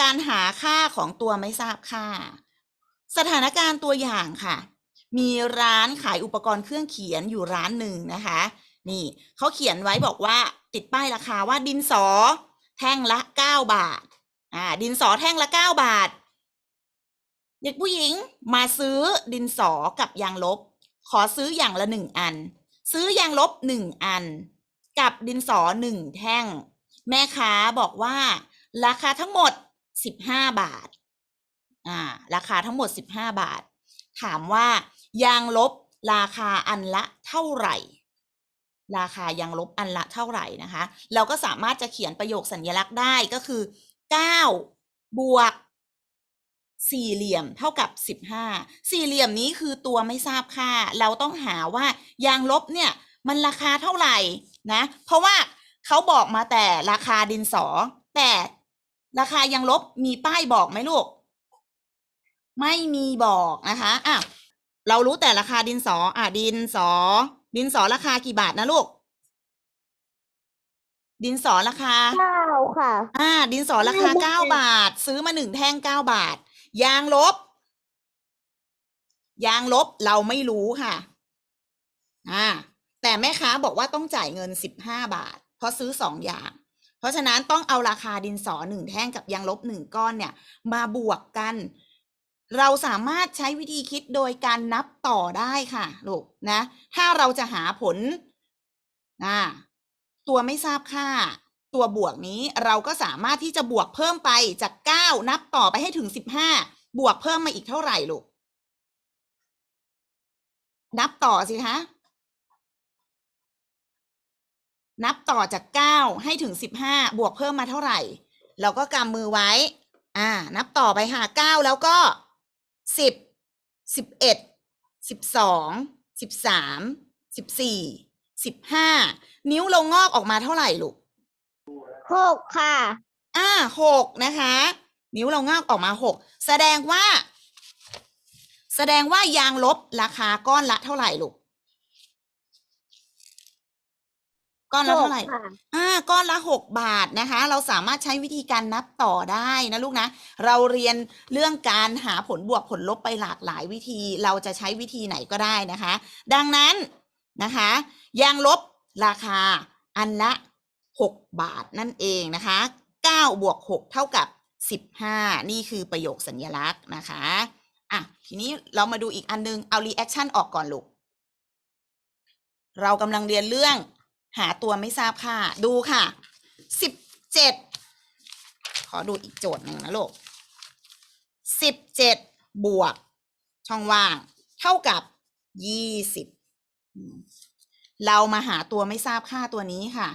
การหาค่าของตัวไม่ทราบค่า สถานการณ์ตัวอย่างค่ะ มีร้านขายอุปกรณ์เครื่องเขียนอยู่ร้านหนึ่งนะคะ นี่เขาเขียนไว้บอกว่าติดป้ายราคาว่าดินสอ แท่งละเก้าบาท อ่า ดินสอแท่งละเก้าบาท เด็กผู้หญิงมาซื้อดินสอกับยางลบ ขอซื้ออย่างละหนึ่งอัน ซื้อยางลบหนึ่งอัน กับดินสอหนึ่งแท่ง แม่ค้าบอกว่าราคาทั้งหมด สิบห้าบาท อ่า ราคาทั้งหมดสิบห้าบาท ถามว่ายางลบราคาอันละเท่าไหร่ ราคายางลบอันละเท่าไหร่นะคะ เราก็สามารถจะเขียนประโยคสัญลักษณ์ได้ก็คือเก้าบวกสี่เหลี่ยมเท่ากับสิบห้าสี่เหลี่ยมนี้คือตัวไม่ทราบค่า เราต้องหาว่ายางลบเนี่ยมันราคาเท่าไหร่นะ เพราะว่าเขาบอกมาแต่ราคาดินสอ แต่ ราคายางลบมีป้ายบอกไหมลูก ไม่มีบอกนะคะอะเรารู้แต่ราคาดินสอ อะดินสอ ดินสอราคากี่บาทนะลูก ดินสอราคาเก้าค่ะ อ่า ดินสอราคาเก้าบาท ซื้อมาหนึ่งแท่งเก้าบาท ยางลบ ยางลบเราไม่รู้ค่ะ อ่า แต่แม่ค้าบอกว่าต้องจ่ายเงินสิบห้าบาท เพราะซื้อสองอย่างเพ ราะฉะนั้นต้องเอาราคาดินสอหนึ่งแท่งกับยางลบหนึ่งก้อนเนี่ย มาบวกกัน เราสามารถใช้วิธีคิดโดยการนับต่อได้ค่ะลูกนะ ถ้าเราจะหาผลอ่าตัวไม่ทราบค่า ตัวบวกนี้เราก็สามารถที่จะบวกเพิ่มไปจากเก้านับต่อไปให้ถึงสิบห้าบวกเพิ่มมาอีกเท่าไหร่ลูกนับต่อสิคะ นับต่อจากเก้าให้ถึงสิบห้าบวกเพิ่มมาเท่าไหร่ เราก็กำมือไว้ อ่า นับต่อไปหาเก้าแล้วก็สิบสิบเอ็ดสิบสองสิบสามสิบสี่สิบห้านิ้วเรางอกออกมาเท่าไหร่ลูกหกค่ะ อ่าหกนะคะ นิ้วเรางอกออกมาหกแสดงว่า แสดงว่ายางลบราคาก้อนละเท่าไหร่ลูก ก้อนละเท่าไหร่ ค่ะอ่า ก้อนละหกบาทนะคะ เราสามารถใช้วิธีการนับต่อได้นะลูกนะ เราเรียนเรื่องการหาผลบวกผลลบไปหลากหลายวิธี เราจะใช้วิธีไหนก็ได้นะคะ ดังนั้นนะคะยางลบราคาอันละหกบาทนั่นเองนะคะเก้าบวกหกเท่ากับสิบห้านี่คือประโยคสัญลักษณ์นะคะ อะ ทีนี้เรามาดูอีกอันนึง เอารีแอคชั่นออกก่อนลูก เรากำลังเรียนเรื่อง หาตัวไม่ทราบค่าดูค่ะสิบเจ็ดขอดูอีกโจทย์หนึ่งนะลูกสิบเจ็ดบวก ช่องว่าง เท่ากับยี่สิบเรามาหาตัวไม่ทราบค่าตัวนี้ค่ะ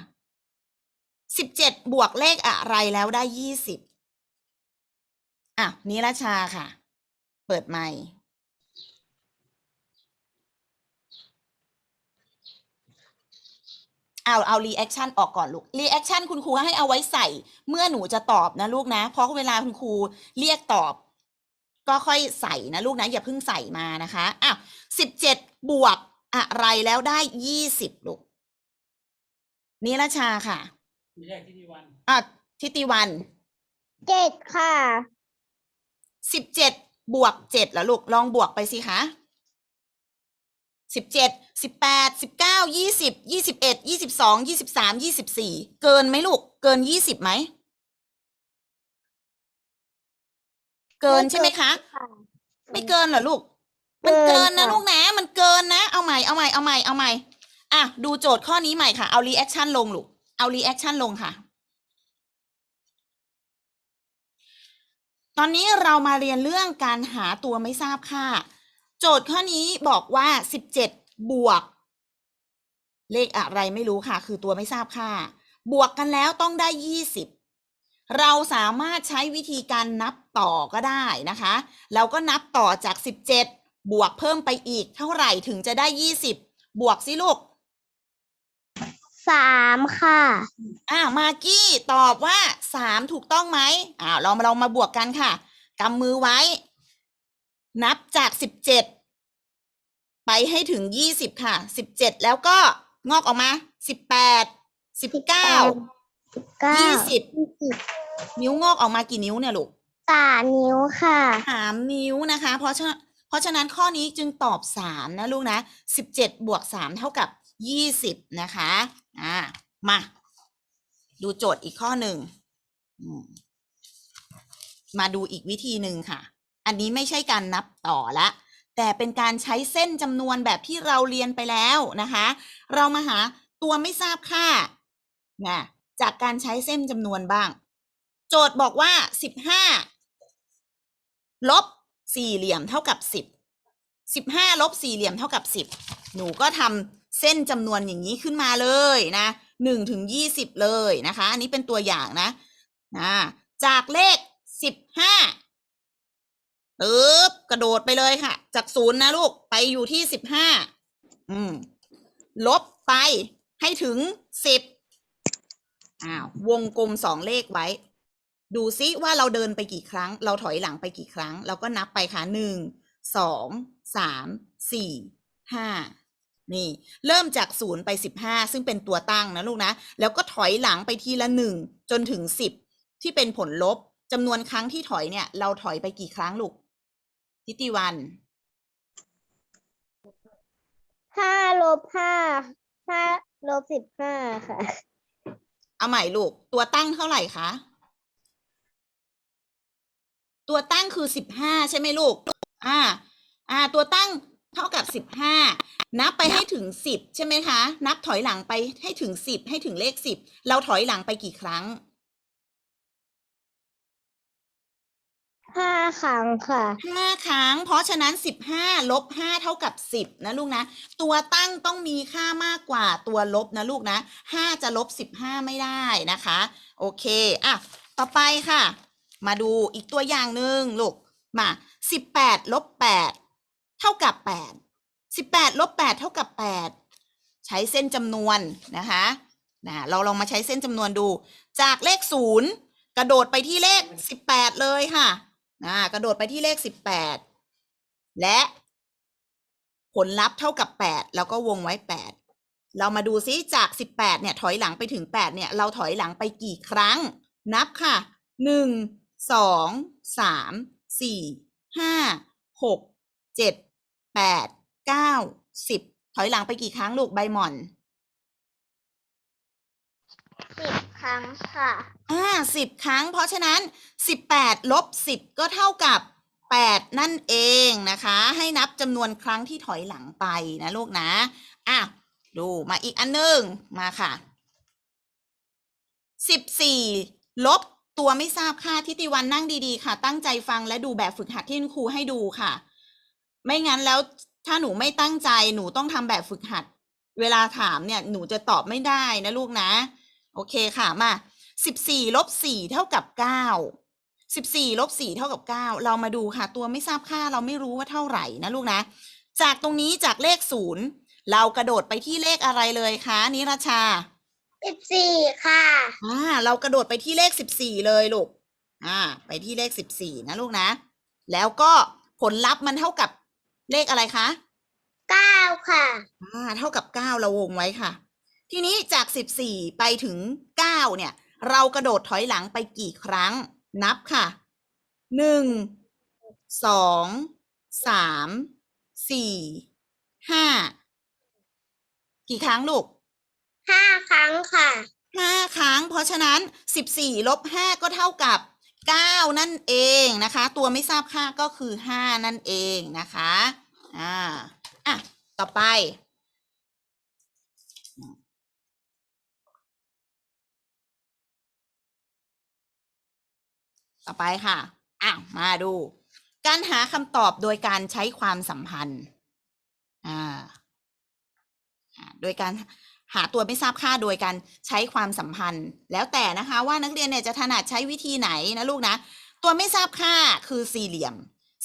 สิบเจ็ดบวกเลขอะไรแล้วได้ยี่สิบอะนิรชาค่ะ เปิดไมค์ เอาเอารีแอคชั่นออกก่อนลูกรีแอคชั่นคุณครูให้เอาไว้ใส่ เมื่อหนูจะตอบนะลูกนะ เพราะเวลาคุณครูเรียกตอบ ก็ค่อยใส่นะลูกนะ อย่าเพิ่งใส่มานะคะอ้าวสิบเจ็ดบวกอะไรแล้วได้ยี่สิบลูกนิรชาค่ะมีเลขที่ดีวันอะทิติวันเจ็ดค่ะสิบเจ็ดบวกเจ็ดเหรอลูกลองบวกไปสิคะ สิบเจ็ดสิบแปดสิบเก้ายี่สิบยี่สิบเอ็ดยี่สิบสองยี่สิบสามยี่สิบสี่เกินไหมลูก เกินยี่สิบไหม เกินใช่ไหมคะ ไม่เกินเหรอลูก มันเกินนะเกินค่ะลูกนะมันเกินนะ เอาใหม่เอาใหม่เอาใหม่เอาใหม่อะดูโจทย์ข้อนี้ใหม่ค่ะ เอารีแอคชั่นลงลูก เอารีแอคชั่นลงค่ะ ตอนนี้เรามาเรียนเรื่องการหาตัวไม่ทราบค่า โจทย์ข้อนี้บอกว่าสิบเจ็ดบวก เลขอะไรไม่รู้ค่ะ คือตัวไม่ทราบค่า บวกกันแล้วต้องได้ยี่สิบเราสามารถใช้วิธีการนับต่อก็ได้นะคะ เราก็นับต่อจาก 17 บวกเพิ่มไปอีกเท่าไหร่ถึงจะได้ 20 บวกสิลูกสามค่ะอ่ามากกี้ตอบว่า3ถูกต้องไหมอ่าเรามาลองมาบวกกันค่ะกำมือไว้ นับจาก17ไปให้ถึง20ค่ะ17แล้วก็งอกออกมา18 19สิบเก้ายี่สิบยี่สิบนิ้วงอกออกมากี่นิ้วเนี่ยลูกสามนิ้วค่ะสามนิ้วนะคะ เพราะฉะเพราะฉะนั้นข้อนี้จึงตอบสามนะลูกนะสิบเจ็ดบวกสามเท่ากับยี่สิบนะคะอ่ามา ดูโจทย์อีกข้อหนึ่งอืมมาดูอีกวิธีหนึ่งค่ะ อันนี้ไม่ใช่การนับต่อละ แต่เป็นการใช้เส้นจำนวนแบบที่เราเรียนไปแล้วนะคะ เรามาหาตัวไม่ทราบค่านะจากการใช้เส้นจำนวนบ้าง โจทย์บอกว่า 15 ลบสี่เหลี่ยมเท่ากับ 10 15ลบสี่เหลี่ยมเท่ากับ 10 หนูก็ทำเส้นจำนวนอย่างนี้ขึ้นมาเลยนะ1ถึง20 เลยนะคะ อันนี้เป็นตัวอย่างนะนะจากเลข 15 เติบกระโดดไปเลยค่ะ จากศูนย์นะลูกไปอยู่ที่สิบห้าอืม ลบไปให้ถึงสิบอ้าววงกลมสองเลขไว้ ดูซิว่าเราเดินไปกี่ครั้ง เราถอยหลังไปกี่ครั้ง เราก็นับไปค่ะหนึ่งสองสามสี่ห้านี่ เริ่มจากศูนย์ไปสิบห้าซึ่งเป็นตัวตั้งนะลูกนะ แล้วก็ถอยหลังไปทีละหนึ่งจนถึงสิบที่เป็นผลลบจำนวนครั้งที่ถอยเนี่ย เราถอยไปกี่ครั้งลูก ทิติวันห้าลบห้าห้าลบสิบห้าค่ะ เอาใหม่ลูก ตัวตั้งเท่าไหร่คะ ตัวตั้งคือสิบห้าใช่ไหมลูก อ่า อ่า ตัวตั้งเท่ากับสิบห้านับไปให้ถึงสิบใช่ไหมคะ นับถอยหลังไปให้ถึงสิบให้ถึงเลขสิบเราถอยหลังไปกี่ครั้ง ห้าครั้งค่ะ ห้าครั้ง เพราะฉะนั้นสิบห้าลบห้าเท่ากับสิบนะลูกนะ ตัวตั้งต้องมีค่ามากกว่าตัวลบนะลูกนะห้าจะลบสิบห้าไม่ได้นะคะ โอเคอะต่อไปค่ะ มาดูอีกตัวอย่างหนึ่งลูกมาสิบแปดลบแปดเท่ากับแปดสิบแปดลบแปดเท่ากับแปดใช้เส้นจำนวนนะคะนะเราลองมาใช้เส้นจำนวนดู จากเลขศูนย์กระโดดไปที่เลขสิบแปดเลยค่ะ นะกระโดดไปที่เลขสิบแปดและผลลัพธ์เท่ากับแปดแล้วก็วงไว้แปดเรามาดูซิจากสิบแปดเนี่ย ถอยหลังไปถึงแปดเนี่ย เราถอยหลังไปกี่ครั้ง นับค่ะหนึ่งสองสามสี่ห้าหกเจ็ดแปดเก้าสิบถอยหลังไปกี่ครั้งลูกใบหม่อน ครั้งค่ะอ่าสิบครั้ง เพราะฉะนั้นสิบแปดลบสิบก็เท่ากับแปดนั่นเองนะคะ ให้นับจำนวนครั้งที่ถอยหลังไปนะลูกนะอะดูมาอีกอันหนึ่งมาค่ะสิบสี่ลบตัวไม่ทราบค่าทิติวันนั่งดีๆ ค่ะ ตั้งใจฟังและดูแบบฝึกหัดที่คุณครูให้ดูค่ะ ไม่งั้นแล้วถ้าหนูไม่ตั้งใจหนูต้องทำแบบฝึกหัด เวลาถามเนี่ยหนูจะตอบไม่ได้นะลูกนะ โอเคค่ะมาสิบสี่ลบสี่เท่ากับเก้าสิบสี่ลบสี่เท่ากับเก้าเรามาดูค่ะ ตัวไม่ทราบค่าเราไม่รู้ว่าเท่าไหร่นะลูกนะ จากตรงนี้จากเลขศูนย์เรากระโดดไปที่เลขอะไรเลยคะนิรชาสิบสี่ค่ะอ่าเรากระโดดไปที่เลขสิบสี่เลยลูกอ่า ไปที่เลขสิบสี่นะลูกนะ แล้วก็ผลลัพธ์มันเท่ากับเลขอะไรคะเก้าค่ะอ่าเท่ากับเก้าเราวงไว้ค่ะ ทีนี้จากสิบสี่ไปถึงเก้าเนี่ย เรากระโดดถอยหลังไปกี่ครั้ง นับค่ะหนึ่งสองสามสี่ห้ากี่ครั้งลูก ห้าครั้งค่ะห้าครั้ง เพราะฉะนั้นสิบสี่ลบห้าก็เท่ากับเก้านั่นเองนะคะ ตัวไม่ทราบค่าก็คือห้านั่นเองนะคะ อ่า อะ ต่อไป ต่อไปค่ะอะมาดู การหาคำตอบโดยการใช้ความสัมพันธ์อ่าโดยการหาตัวไม่ทราบค่าโดยการใช้ความสัมพันธ์ แล้วแต่นะคะว่านักเรียนเนี่ยจะถนัดใช้วิธีไหนนะลูกนะ ตัวไม่ทราบค่าคือสี่เหลี่ยม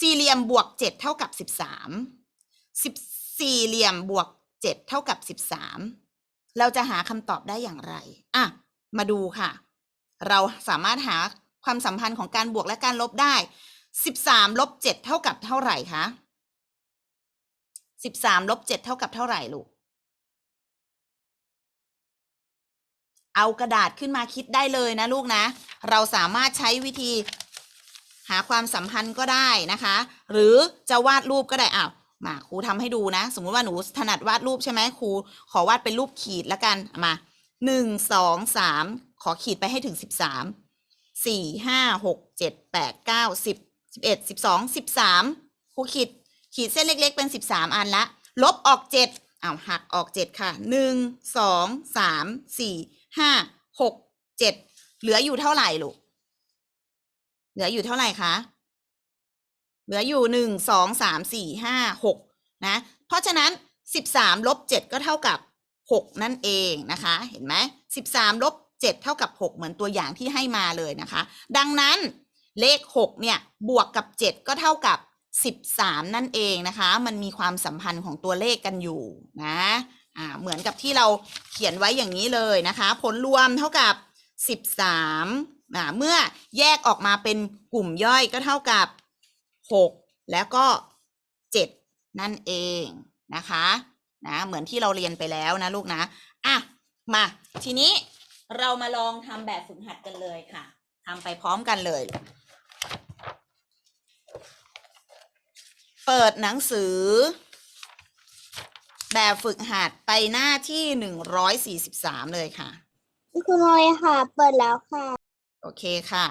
สี่เหลี่ยมบวกเจ็ดเท่ากับสิบสามสิบสี่เหลี่ยมบวกเจ็ดเท่ากับสิบสามเราจะหาคำตอบได้อย่างไรอะมาดูค่ะ เราสามารถหา ความสัมพันธ์ของการบวกและการลบได้สิบสามลบเจ็ดเท่ากับเท่าไหร่คะสิบสามลบเจ็ดเท่ากับเท่าไหร่ลูก เอากระดาษขึ้นมาคิดได้เลยนะลูกนะ เราสามารถใช้วิธีหาความสัมพันธ์ก็ได้นะคะ หรือจะวาดรูปก็ได้อ้าวมาครูทำให้ดูนะ สมมุติว่าหนูถนัดวาดรูปใช่ไหมครู ขอวาดเป็นรูปขีดแล้วกันมาหนึ่งสองสามขอขีดไปให้ถึงสิบสาม สี่ห้าหกเจ็ดแปดเก้าสิบสิบเอ็ดสิบสองสิบสามครูขีดขีดเส้นเล็กๆเป็นสิบสามอันละ ลบออกเจ็ดอ้าวหักออกเจ็ดค่ะหนึ่งสองสามสี่ห้าหกเจ็ดเหลืออยู่เท่าไหร่ลูกเหลืออยู่เท่าไหร่คะเหลืออยู่หนึ่งสองสามสี่ห้าหกนะ เพราะฉะนั้นสิบสามลบเจ็ดก็เท่ากับหกนั่นเองนะคะ เห็นไหมสิบสามลบ เจ็ดเท่ากับหกเหมือนตัวอย่างที่ให้มาเลยนะคะ ดังนั้นเลขหกเนี่ย บวกกับเจ็ดก็เท่ากับสิบสามนั่นเองนะคะ มันมีความสัมพันธ์ของตัวเลขกันอยู่นะอ่าเหมือนกับที่เราเขียนไว้อย่างนี้เลยนะคะ ผลรวมเท่ากับสิบสามเมื่อแยกออกมาเป็นกลุ่มย่อยก็เท่ากับหกแล้วก็เจ็ดนั่นเองนะคะนะเหมือนที่เราเรียนไปแล้วนะลูกนะอะมาทีนี้ เรามาลองทำแบบฝึกหัดกันเลยค่ะทำไปพร้อมกันเลย เปิดหนังสือ แบบฝึกหัดไปหน้าที่หนึ่งร้อยสี่สิบสามเลยค่ะ คุณน้อยค่ะ เปิดแล้วค่ะ โอเคค่ะ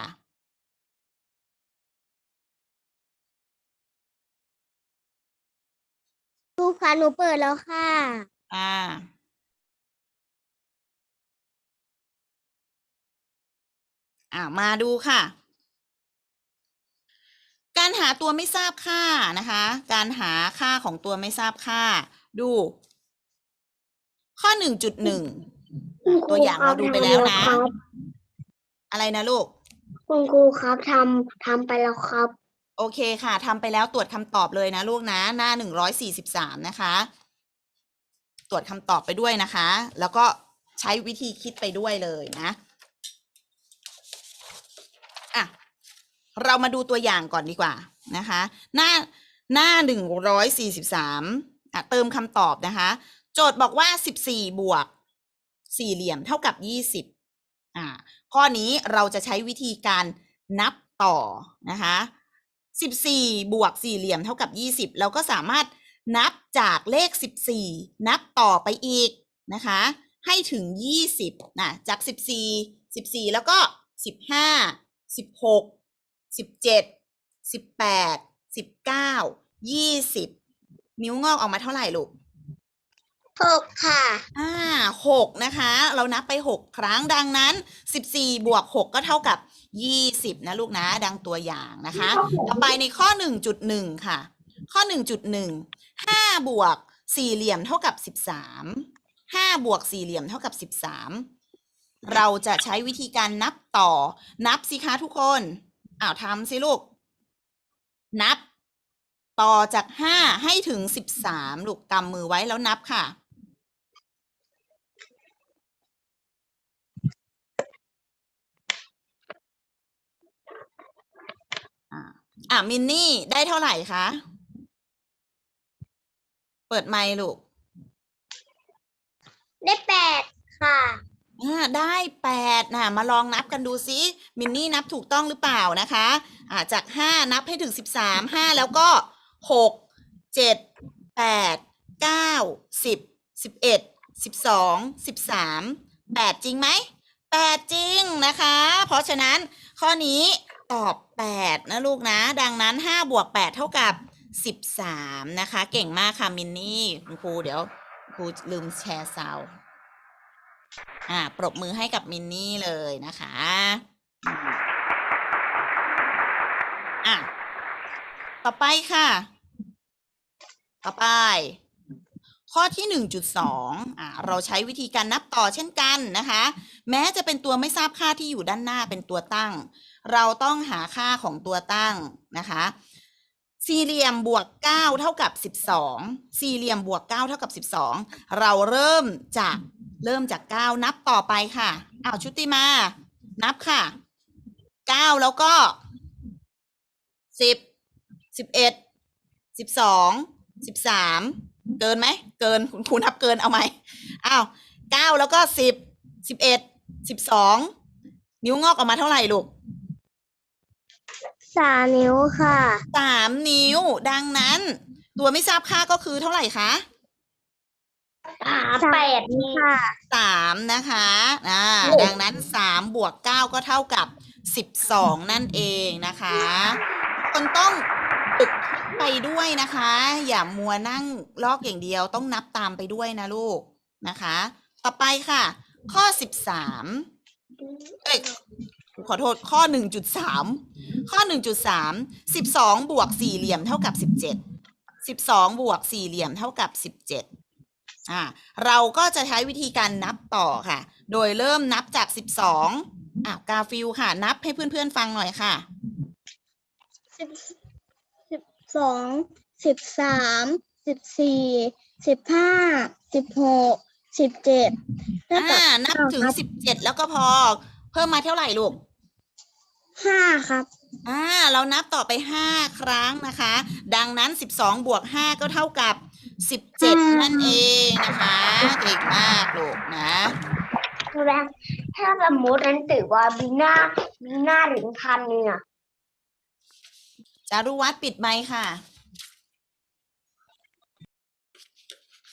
ครูคะหนูเปิดแล้วค่ะ อ่า อ่ามาดูค่ะ การหาตัวไม่ทราบค่านะคะ การหาค่าของตัวไม่ทราบค่า ดู ข้อหนึ่งจุดหนึ่งตัวอย่างเราดูไปแล้วนะ อะไรนะลูก คุณครูครับทำทำไปแล้วครับ โอเคค่ะทำไปแล้วตรวจคำตอบเลยนะลูกนะ หน้าหนึ่งร้อยสี่สิบสามนะคะ ตรวจคำตอบไปด้วยนะคะ แล้วก็ใช้วิธีคิดไปด้วยเลยนะอะ เรามาดูตัวอย่างก่อนดีกว่านะคะ หน้าหน้าหนึ่งร้อยสี่สิบสามเติมคำตอบนะคะ โจทย์บอกว่าสิบสี่บวกสี่เหลี่ยมเท่ากับยี่สิบอ่าข้อนี้เราจะใช้วิธีการนับต่อนะคะ14บสี่บวกสี่เหลี่ยมเท่ากับ20เราก็สามารถนับจากเลข14นับต่อไปอีกนะคะ ให้ถึง20นะจาก14 14แล้วก็สิบห้าสิบหก 15 16 17 18 19 20นิ้วงอกออกมาเท่าไหร่ลูกหกค่ะ อ่าหกนะคะ เรานับไปหกครั้งดังนั้นสิบสี่บวกหกก็เท่ากับยี่สิบนะลูกนะ ดังตัวอย่างนะคะ ต่อไปในข้อหนึ่งจุดหนึ่งค่ะ ข้อหนึ่งจุดหนึ่งห้าบวกสี่เหลี่ยมเท่ากับสิบสามห้าบวกสี่เหลี่ยมเท่ากับสิบสามเราจะใช้วิธีการนับต่อนับสิคะทุกคน อ้าวทำสิลูก นับ ต่อจากห้าให้ถึงสิบสามลูกกำมือไว้แล้วนับค่ะ อ่าอะมินนี่ได้เท่าไหร่คะ เปิดไมค์ลูก ได้แปดค่ะ อ่าได้แปดนะมาลองนับกันดูซิมินนี่นับถูกต้องหรือเปล่านะคะอ่าจากห้านับให้ถึงสิบสามห้าแล้วก็หกเจ็ดแปดเก้าสิบสิบเอ็ดสิบสองสิบสามแปดจริงไหมแปดจริงนะคะ เพราะฉะนั้นข้อนี้ตอบแปดนะลูกนะ ดังนั้นห้าบวกแปดเท่ากับสิบสามนะคะ เก่งมากค่ะมินนี่ครูเดี๋ยวครูลืมแชร์ซาว อ่า ปรบมือให้กับมินนี่เลยนะคะ อะ ต่อไปค่ะ ต่อไป ข้อที่หนึ่งจุดสองอ่าเราใช้วิธีการนับต่อเช่นกันนะคะ แม้จะเป็นตัวไม่ทราบค่าที่อยู่ด้านหน้าเป็นตัวตั้ง เราต้องหาค่าของตัวตั้งนะคะ สี่เหลี่ยมบวกเก้าเท่ากับสิบสองสี่เหลี่ยมบวกเก้าเท่ากับสิบสองเราเริ่มจากเริ่มจากเก้านับต่อไปค่ะอ้าวชุติมา นับค่ะเก้าแล้วก็สิบสิบเอ็ดสิบสองสิบสามเกินไหมเกินคุณครูนับเกินเอาไหมอ้าวเก้าแล้วก็สิบสิบเอ็ดสิบสองนิ้วงอกออกมาเท่าไหร่ลูก สามนิ้วค่ะสามนิ้ว ดังนั้น ตัวไม่ทราบค่าก็คือเท่าไหร่คะสามแปดนิ้วค่ะสามนะคะอ่าโอ้ดังนั้นสามบวกเก้าก็เท่ากับสิบสองนั่นเองนะคะ คนต้องฝึกไปด้วยนะคะ อย่ามัวนั่งลอกอย่างเดียวต้องนับตามไปด้วยนะลูกนะคะ ต่อไปค่ะ ข้อสิบสามเอ้ย ขอโทษข้อหนึ่งจุดสามข้อหนึ่งจุดสามสิบสองบวกสี่เหลี่ยมเท่ากับสิบเจ็ดสิบสองบวกสี่เหลี่ยมเท่ากับสิบเจ็ดอ่าเราก็จะใช้วิธีการนับต่อค่ะ โดยเริ่มนับจาก 12อะกาฟิลค่ะ นับให้เพื่อนๆฟังหน่อยค่ะสิบสิบสองสิบสามสิบสี่สิบห้าสิบหกสิบเจ็ดแล้วก็อ่านับถึง 17 แล้วก็พอ เพิ่มมาเท่าไหร่ลูกห้าครับ อ่า เรานับต่อไป5ครั้งนะคะ ดังนั้น12บวก5ก็เท่ากับ17นั่นเองนะคะเก่งมากลูกนะแล้วถ้าสมมตินั้นถือว่ามีหน้ามีหน้าถึงพันเนี่ยจารุวัฒน์ปิดไมค์ค่ะ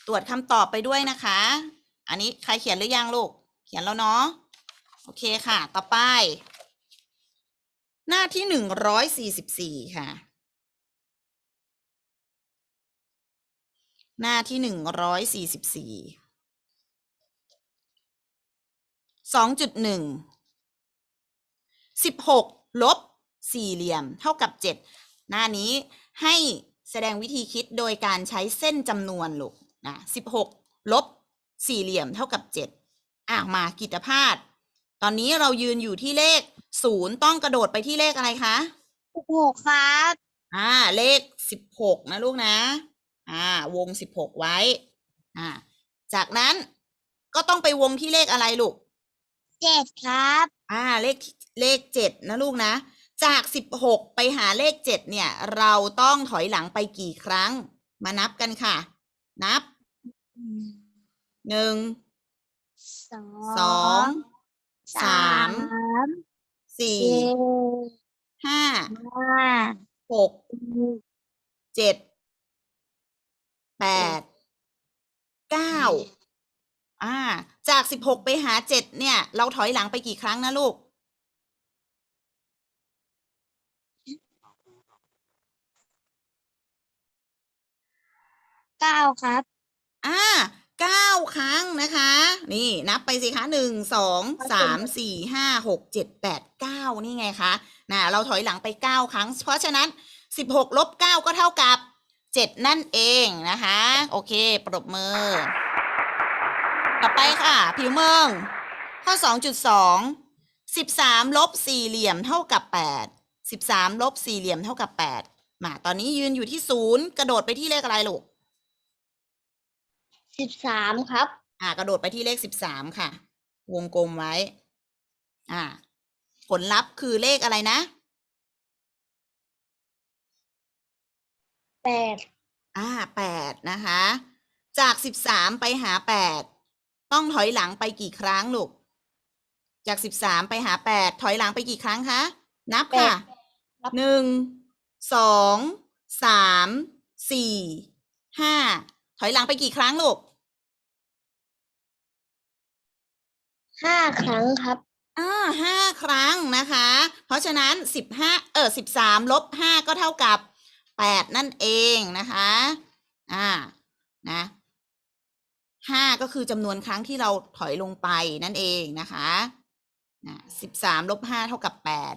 ตรวจคำตอบไปด้วยนะคะ อันนี้ใครเขียนหรือยังลูก เขียนแล้วเนาะโอเคค่ะ ต่อไป หน้าที่หนึ่งร้อยสี่สิบสี่ค่ะ หน้าที่หนึ่งร้อยสี่สิบสี่สองจุดหนึ่งสิบหกลบสี่เหลี่ยม เท่ากับเจ็ดหน้านี้ให้แสดงวิธีคิดโดยการใช้เส้นจำนวนลูกนะสิบหกลบสี่เหลี่ยมเท่ากับเจ็ดอะมากิตภาพ ตอนนี้เรายืนอยู่ที่เลขศูนย์ต้องกระโดดไปที่เลขอะไรคะสิบหกครับอ่า เลขสิบหกนะลูกนะ อ่า วงสิบหกไว้ อ่า จากนั้นก็ต้องไปวงที่เลขอะไรลูก เจ็ดครับ อ่า เลขเลขเจ็ดนะลูกนะ จากสิบหกไปหาเลขเจ็ดเนี่ย เราต้องถอยหลังไปกี่ครั้ง มานับกันค่ะ นับหนึ่งสอง สองสามสี่เจ็ดห้าห้าหกเจ็ดแปดเก้าอ่า จากสิบหกไปหาเจ็ดเนี่ย เราถอยหลังไปกี่ครั้งนะลูกเก้าครับ อ่า เก้าครั้งนะคะ นี่นับไปสิคะหนึ่งสองสามสี่ห้าหกเจ็ดแปดเก้านี่ไงคะนะเราถอยหลังไปเก้าครั้ง เพราะฉะนั้นสิบหกลบเก้าก็เท่ากับเจ็ดนั่นเองนะคะ โอเค ปรบมือ ต่อไปค่ะ ผิวเมือง ข้อสองจุดสองสิบสามลบสี่เหลี่ยมเท่ากับแปดสิบสามลบสี่เหลี่ยมเท่ากับแปดมาตอนนี้ยืนอยู่ที่ศูนย์กระโดดไปที่เลขอะไรลูก สิบสามครับ อ่ากระโดดไปที่เลขสิบสามค่ะ วงกลมไว้ อ่า ผลลัพธ์คือเลขอะไรนะแปดอ่าแปดนะคะ จากสิบสามไปหาแปดต้องถอยหลังไปกี่ครั้งลูกจากสิบสามไปหาแปดถอยหลังไปกี่ครั้งคะนับค่ะหนึ่งสองสามสี่ห้าถอยหลังไปกี่ครั้งลูก ห้าครั้งครับ อ่าห้าครั้งนะคะ เพราะฉะนั้นสิบห้าเออสิบสามลบห้าก็เท่ากับแปดนั่นเองนะคะ อ่า นะห้าก็คือจำนวนครั้งที่เราถอยลงไปนั่นเองนะคะนะสิบสามลบห้าเท่ากับแปด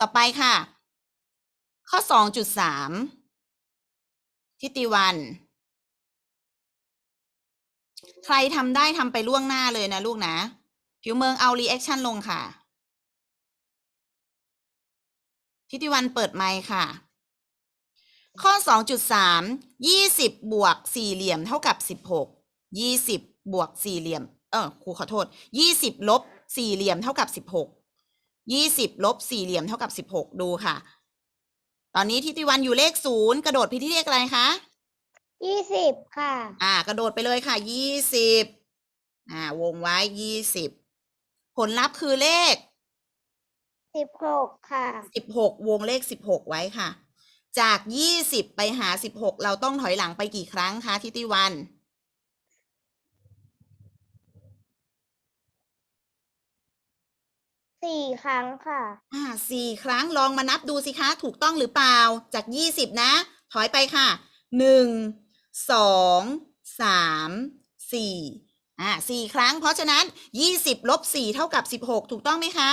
ต่อไปค่ะ ข้อสองจุดสามทิติวัน ใครทำได้ทำไปล่วงหน้าเลยนะลูกนะ ผิวเมืองเอารีแอคชั่นลงค่ะ ทิติวันเปิดไมค์ค่ะ ข้อ 2.3 20 บวกสี่เหลี่ยมเท่ากับ 16 20 บวกสี่เหลี่ยม เออครูขอโทษ 20 ลบสี่เหลี่ยมเท่ากับ 16 20 ลบสี่เหลี่ยมเท่ากับ 16 ดูค่ะ ตอนนี้ทิติวันอยู่เลขศูนย์กระโดดไปที่เลขอะไรคะยี่สิบค่ะ อ่า กระโดดไปเลยค่ะ ยี่สิบ อ่า วงไว้ยี่สิบ ผลลัพธ์คือเลขสิบหกค่ะสิบหกวงเลขสิบหกไว้ค่ะ จากยี่สิบไปหาสิบหกเราต้องถอยหลังไปกี่ครั้งคะทิติวันสี่ครั้งค่ะ อ่าสี่ครั้งลองมานับดูสิคะ ถูกต้องหรือเปล่า จากยี่สิบนะ ถอยไปค่ะหนึ่งสองสามสี่ อ่าสี่ครั้ง เพราะฉะนั้นยี่สิบลบสี่เท่ากับสิบหกถูกต้องไหมคะ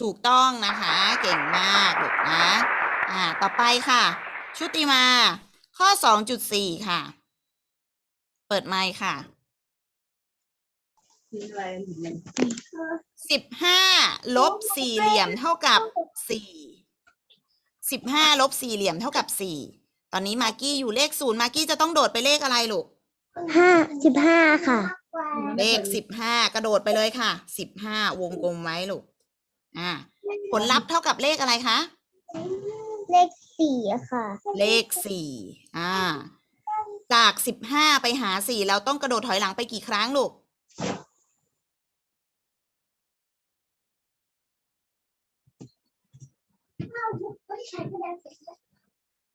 ถูกต้องนะคะ เก่งมากลูกนะอ่าต่อไปค่ะ ชุติมา ข้อสองจุดสี่ค่ะ เปิดไมค์ค่ะสิบห้าลบสี่เหลี่ยมเท่ากับสี่สิบห้าลบสี่เหลี่ยมเท่ากับสี่ตอนนี้มากกี้อยู่เลขศูนย์มากกี้จะต้องโดดไปเลขอะไรลูกห้าสิบห้าค่ะ เลขสิบห้ากระโดดไปเลยค่ะสิบห้าวงกลมไว้ลูกอ่า ผลลัพธ์เท่ากับเลขอะไรคะเลขสี่ค่ะ เลขสี่อ่า จากสิบห้าไปหาสี่เราต้องกระโดดถอยหลังไปกี่ครั้งลูก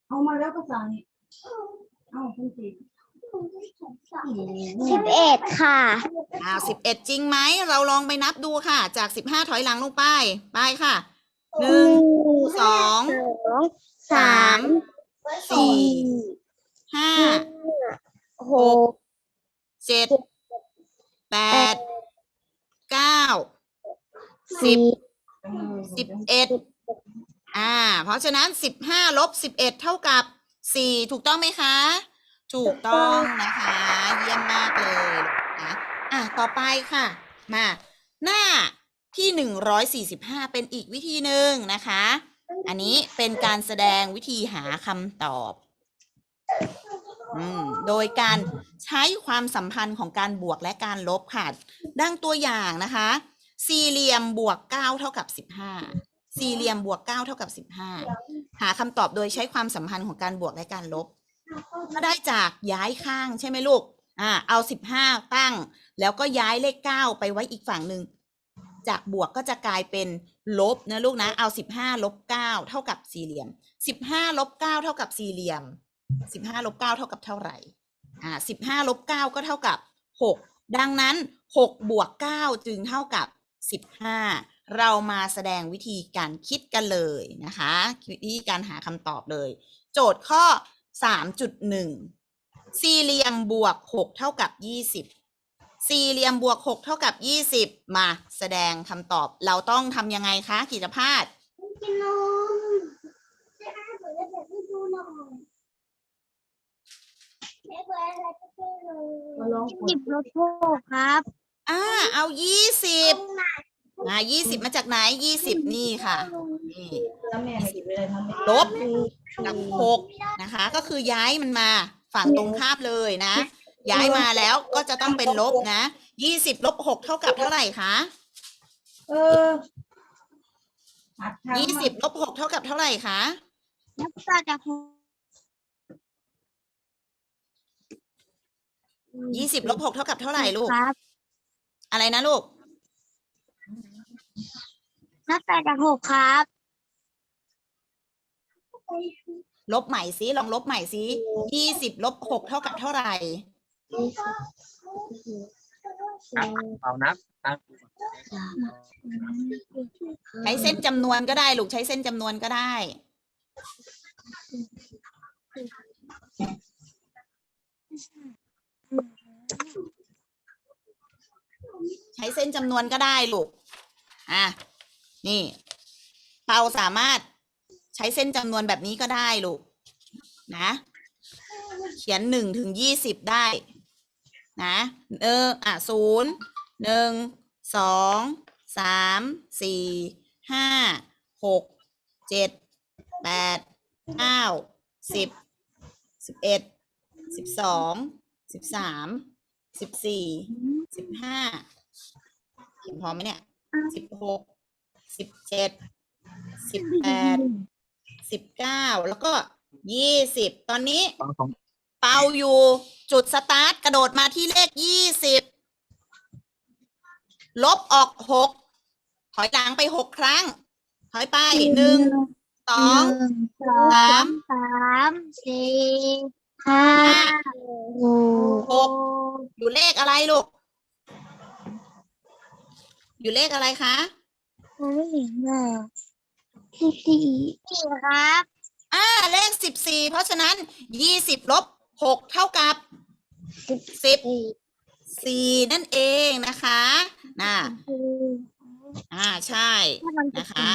เอามาแล้วภาษานี่เอาคุณจี สิบเอ็ดค่ะอ้าวสิบเอ็ดจริงไหม เราลองไปนับดูค่ะ จากสิบห้าถอยหลังลงไป ไปค่ะ หนึ่ง สองสองสาม สี่ ห้า หก เจ็ด แปด เก้าสิสิบ สิบเอ็ด อ่า เพราะฉะนั้นสิบห้าลบสิบเอ็ดเท่ากับสี่ถูกต้องไหมคะ ถูกต้องนะคะ เยี่ยมมากเลยนะอะต่อไปค่ะ มาหน้าที่หนึ่งร้อยสี่สิบห้าเป็นอีกวิธีหนึ่งนะคะ อันนี้เป็นการแสดงวิธีหาคำตอบอืมโดยการใช้ความสัมพันธ์ของการบวกและการลบค่ะ ดังตัวอย่างนะคะ สี่เหลี่ยมบวกเก้าเท่ากับสิบห้าสี่เหลี่ยมบวกเก้าเท่ากับสิบห้าหาคำตอบโดยใช้ความสัมพันธ์ของการบวกและการลบ ก็ได้จากย้ายข้างใช่ไหมลูก อ่า เอาสิบห้าตั้ง แล้วก็ย้ายเลขเก้าไปไว้อีกฝั่งหนึ่ง จากบวกก็จะกลายเป็นลบนะลูกนะ เอาสิบห้าลบเก้าเท่ากับสี่เหลี่ยม สิบห้าลบเก้าเท่ากับสี่เหลี่ยม สิบห้าลบเก้าเท่ากับเท่าไหร่ อ่าสิบห้าลบเก้าก็เท่ากับหก ดังนั้นหกบวกเก้าจึงเท่ากับสิบห้าเรามาแสดงวิธีการคิดกันเลยนะคะ วิธีการหาคำตอบเลย โจทย์ข้อ สามจุดหนึ่งสี่เหลี่ยมบวกหกเท่ากับยี่สิบสี่เหลี่ยมบวกหกเท่ากับยี่สิบมาแสดงคำตอบ เราต้องทำยังไงคะกิจพาสกินนมแม่เปิดแล้วเดี๋ยวให้ดูหน่อยแม่เปิดอะไรก็ได้เลยมาลองกสิดบลบหกครับ อ่า เอายี่สิบ อ่ายี่สิบมาจากไหนยี่สิบนี่ค่ะ นี่แล้วแม่ไม่คิดเวลาทำไม่ลบกับหกนะคะ ก็คือย้ายมันมาฝั่งตรงข้ามเลยนะ ย้ายมาแล้วก็จะต้องเป็นลบนะยี่สิบลบหกเท่ากับเท่าไหร่คะเออหัดทำยี่สิบลบหกเท่ากับเท่าไหร่คะนับจากจากหกยี่สิบลบหกเท่ากับเท่าไหร่ลูก ครับ อะไรนะลูก นับจากจากหกครับ ลบใหม่ซิลองลบใหม่ซิยี่สิบลบหกเท่ากับเท่าไหร่เอานับตั้งใช้เส้นจำนวนก็ได้ลูกใช้เส้นจำนวนก็ได้ใช้เส้นจำนวนก็ได้ลูก อะนี่เปาสามารถใช้เส้นจำนวนแบบนี้ก็ได้ลูกนะ เขียนหนึ่งถึงยี่สิบได้ นะเอออะศูนย์หนึ่งสองสามสี่ห้าหกเจ็ดแปดเก้าสิบสิบเอ็ดสิบสองสิบสามสิบสี่สิบห้าเขียนพร้อมไหมเนี่ย สิบหกสิบเจ็ดสิบแปดสิบเก้าแล้วก็ยี่สิบตอนนี้ของของเป่าอยู่จุดสตาร์ทกระโดดมาที่เลขยี่สิบลบออกหกถอยหลังไปหกครั้ง ถอยไปหนึ่งสองสามสามสี่ห้าหกหกอยู่เลขอะไรลูก อยู่เลขอะไรคะไม่เห็นอะสี่สี่สี่ครับอ่าเลขสิบสี่เพราะฉะนั้นยี่สิบลบหกเท่ากับสิบสี่สี่นั่นเองนะคะน่ะสี่อ่าใช่ถ้ามันจะนะคะ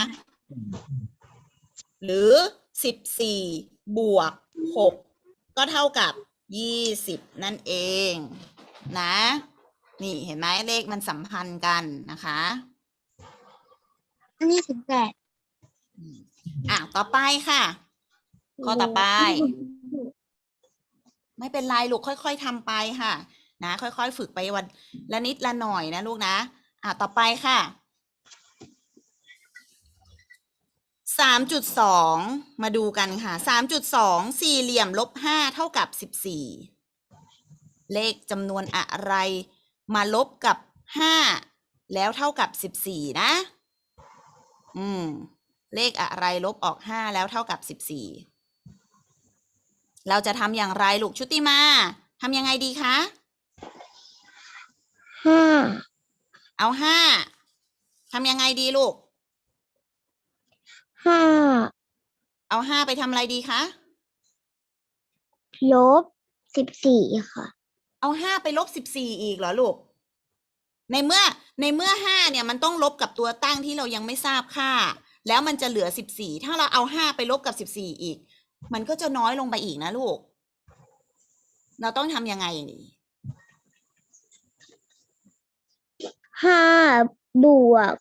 หรือสิบสี่บวกหกก็เท่ากับยี่สิบนั่นเองนะ นี่เห็นไหมเลขมันสัมพันธ์กันนะคะอันนี้สิบแปดอะต่อไปค่ะ ข้อต่อไป ไม่เป็นไรลูกค่อย ๆทำไปค่ะ นะ ค่อยๆ ฝึกไปวันละนิดละหน่อยนะลูกนะ อะต่อไปค่ะสามจุดสองมาดูกันค่ะสามจุดสองสี่เหลี่ยมลบห้าเท่ากับสิบสี่เลขจำนวนอะไร มาลบกับห้าแล้วเท่ากับสิบสี่นะ อืม เลขอะไรลบออกห้าแล้วเท่ากับสิบสี่เราจะทำอย่างไรลูกชุติมาทำยังไงดีคะห้าเอาห้าทำยังไงดีลูกห้าเอาห้าไปทำอะไรดีคะลบสิบสี่ค่ะ เอาห้าไปลบสิบสี่อีกเหรอลูก ในเมื่อในเมื่อห้าเนี่ยมันต้องลบกับตัวตั้งที่เรายังไม่ทราบค่า แล้วมันจะเหลือสิบสี่ถ้าเราเอาห้าไปลบกับสิบสี่อีก มันก็จะน้อยลงไปอีกนะลูก เราต้องทำยังไงดีห้าบวก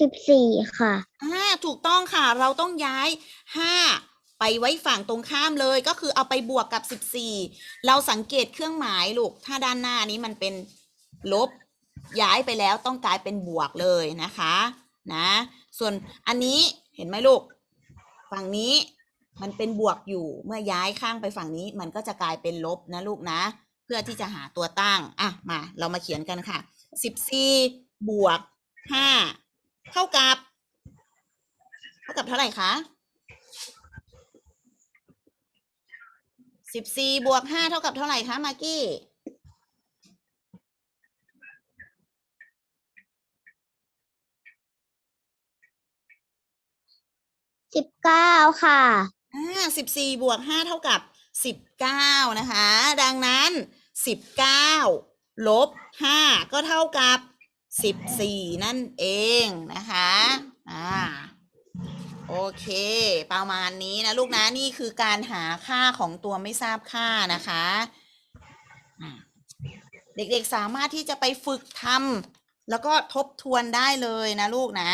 สิบสี่ค่ะอ่าถูกต้องค่ะ เราต้องย้ายห้า ไปไว้ฝั่งตรงข้ามเลยก็คือเอาไปบวกกับสิบสี่เราสังเกตเครื่องหมายลูก ถ้าด้านหน้านี้มันเป็นลบย้ายไปแล้วต้องกลายเป็นบวกเลยนะคะนะ ส่วนอันนี้เห็นไหมลูก ฝั่งนี้มันเป็นบวกอยู่เมื่อย้ายข้างไปฝั่งนี้ มันก็จะกลายเป็นลบนะลูกนะ เพื่อที่จะหาตัวตั้งอะมาเรามาเขียนกันค่ะสิบสี่บวกห้าเท่ากับ เท่ากับเท่าไหร่คะ สิบสี่บวกห้าเท่ากับเท่าไหร่คะมากกี้สิบเก้าค่ะอ่าสิบสี่บวกห้าเท่ากับสิบเก้านะคะ ดังนั้นสิบเก้าลบห้าก็เท่ากับสิบสี่นั่นเองนะคะ อ่า โอเค ประมาณนี้นะลูกนะนี่คือการหาค่าของตัวไม่ทราบค่านะคะ เด็กๆสามารถที่จะไปฝึกทำแล้วก็ทบทวนได้เลยนะลูกนะ